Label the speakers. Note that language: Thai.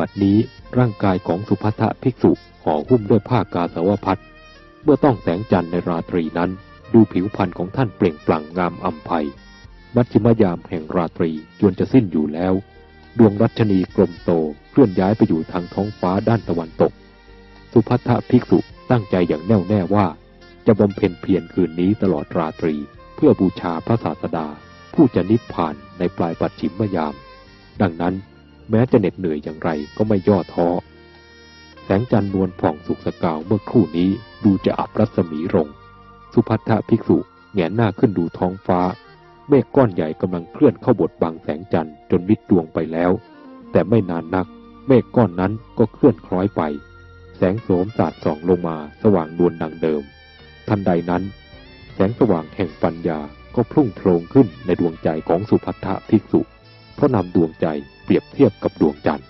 Speaker 1: บัดนี้ร่างกายของสุภัทภิกษุห่อหุ้มด้วยผ้ากาสาวพัดเมื่อต้องแสงจันทร์ในราตรีนั้น ดูผิวพรรณของท่านเปล่งปลั่งงามอัมภัย มัชชิมยามแห่งราตรีจวนจะสิ้นอยู่แล้ว ดวงรัชนีกลมโตเคลื่อนย้ายไปอยู่ทางท้องฟ้าด้านตะวันตก สุภัทภิกษุตั้งใจอย่างแน่วแน่ว่า จะบำเพ็ญเพียรคืนนี้ตลอดราตรี เพื่อบูชาพระศาสดา ผู้จะนิพพานในปลายปัจฉิมยาม ดังนั้น แม้จะเหน็ดเหนื่อยอย่างไรก็ไม่ย่อท้อ แสงจันทร์นวลผ่องสุกสกาวเมื่อครู่นี้ดูจะอับรัศมีรงสุภัททภิกษุแงนหน้าขึ้นดูท้องฟ้า เมฆก้อนใหญ่กำลังเคลื่อนเข้าบดบังแสงจันทร์จนมิดดวงไปแล้ว แต่ไม่นานนัก เมฆก้อนนั้นก็เคลื่อนคล้อยไป แสงโสมสาดส่องลงมาสว่างนวลดังเดิม ทันใดนั้น แสงสว่างแห่งปัญญาก็พุ่งโพลงขึ้นในดวงใจของสุภัททภิกษุเพราะนำดวงใจ เปรียบเทียบกับดวงจันทร์